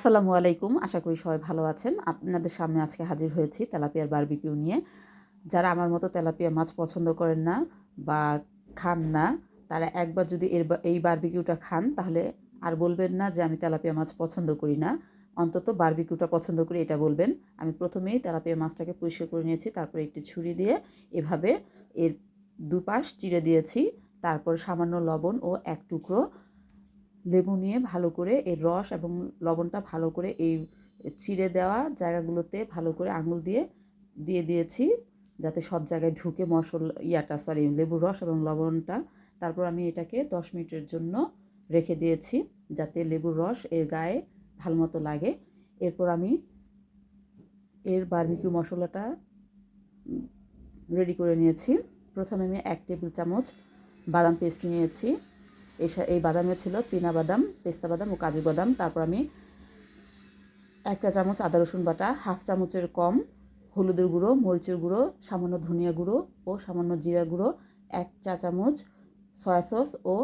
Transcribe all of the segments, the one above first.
আসসালামু আলাইকুম। আশা করি সবাই ভালো আছেন। আপনাদের সামনে আজকে হাজির হয়েছি তেলাপিয়ার বারবিকিউ নিয়ে। যারা আমার মতো তেলাপিয়া মাছ পছন্দ করেন না বা খান না, তারা একবার যদি এর এই বারবিকিউটা খান, তাহলে আর বলবেন না যে আমি তেলাপিয়া মাছ পছন্দ করি না। অন্তত বারবিকিউটা পছন্দ করি এটা বলবেন। আমি প্রথমেই তেলাপিয়া মাছটাকে পরিষ্কার করে নিয়েছি, তারপরে একটি ছুরি দিয়ে এভাবে এর দুপাশ চিড়ে দিয়েছি। তারপর সামান্য লবণ ও এক টুকরো লেবু নিয়ে ভালো করে এর রস এবং লবণটা ভালো করে এই চিড়ে দেওয়া জায়গাগুলোতে ভালো করে আঙুল দিয়ে দিয়ে দিয়েছি যাতে সব জায়গায় ঢুকে মশল ইয়াটা সরি লেবুর রস এবং লবণটা। তারপর আমি এটাকে দশ মিনিটের জন্য রেখে দিয়েছি যাতে লেবুর রস এর গায়ে ভালো মতো লাগে। এরপর আমি এর বারবিকিউ মশলাটা রেডি করে নিয়েছি। প্রথমে আমি এক টেবিল চামচ বাদাম পেস্ট নিয়েছি। এই বাদামে ছিল চীনা বাদাম, পেস্তা বাদাম ও কাজু বাদাম। তারপর আমি একটা চামচ আদা, রসুন বাটা, হাফ চামচের কম হলুদের গুঁড়ো, মরিচের গুঁড়ো, সামান্য ধনিয়া গুঁড়ো ও সামান্য জিরা গুঁড়ো, এক চা চামচ সয়া সস ও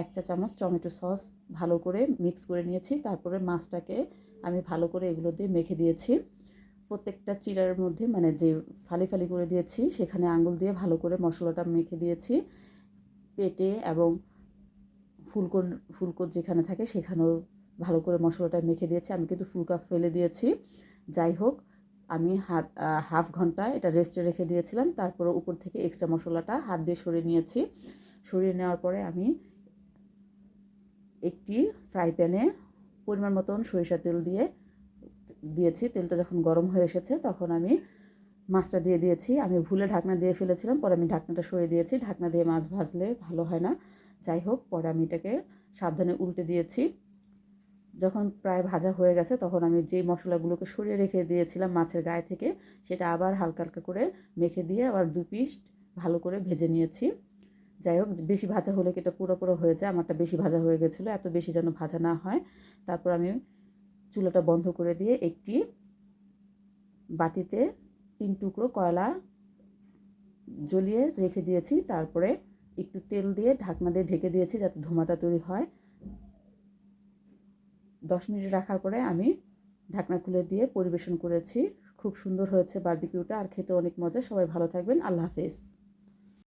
এক চা চামচ টমেটো সস ভালো করে মিক্স করে নিয়েছি। তারপরে মাছটাকে আমি ভালো করে এগুলো দিয়ে মেখে দিয়েছি। প্রত্যেকটা চিরার মধ্যে মানে যে ফালি ফালি করে দিয়েছি, সেখানে আঙুল দিয়ে ভালো করে মশলাটা মেখে দিয়েছি। পেটে এবং ফুলকো ফুলকো যেখানে থাকে সেখানেও ভালো করে মশলাটা মেখে দিয়েছি। আমি কিন্তু ফুলকা ফেলে দিয়েছি। যাই হোক, আমি হাত হাফ ঘণ্টা এটা রেস্টে রেখে দিয়েছিলাম। তারপরে উপর থেকে এক্সট্রা মশলাটা হাত দিয়ে সরিয়ে নিয়েছি। সরিয়ে নেওয়ার পরে আমি একটি ফ্রাই প্যানে পরিমাণ মতন সরিষা তেল দিয়ে দিয়েছি। তেলটা যখন গরম হয়ে এসেছে তখন আমি মাছটা দিয়ে দিয়েছি। আমি ভুলে ঢাকনা দিয়ে ফেলেছিলাম, পরে আমি ঢাকনাটা সরিয়ে দিয়েছি। ঢাকনা দিয়ে মাছ ভাজলে ভালো হয় না। যাই হোক, পরে আমি এটাকে সাবধানে উল্টে দিয়েছি। যখন প্রায় ভাজা হয়ে গেছে, তখন আমি যেই মশলাগুলোকে সরিয়ে রেখে দিয়েছিলাম মাছের গায়ে থেকে, সেটা আবার হালকা হালকা করে মেখে দিয়ে আবার দু পিস ভালো করে ভেজে নিয়েছি। যাই হোক, বেশি ভাজা হলে কি এটা পুরো পুরো হয়ে যায়? আমারটা বেশি ভাজা হয়ে গেছিল, এত বেশি যেন ভাজা না হয়। তারপর আমি চুলাটা বন্ধ করে দিয়ে একটি বাটিতে তিন টুকরো কয়লা জ্বলিয়ে রেখে দিয়েছি। তারপরে একটু তেল দিয়ে ঢাকনা দিয়ে ঢেকে দিয়েছি যাতে ধোঁয়াটা তৈরি হয়। দশ মিনিট রাখার পরে আমি ঢাকনা খুলে দিয়ে পরিবেশন করেছি। খুব সুন্দর হয়েছে বারবিকিউটা আর খেতে অনেক মজা। সবাই ভালো থাকবেন। আল্লাহ হাফেজ।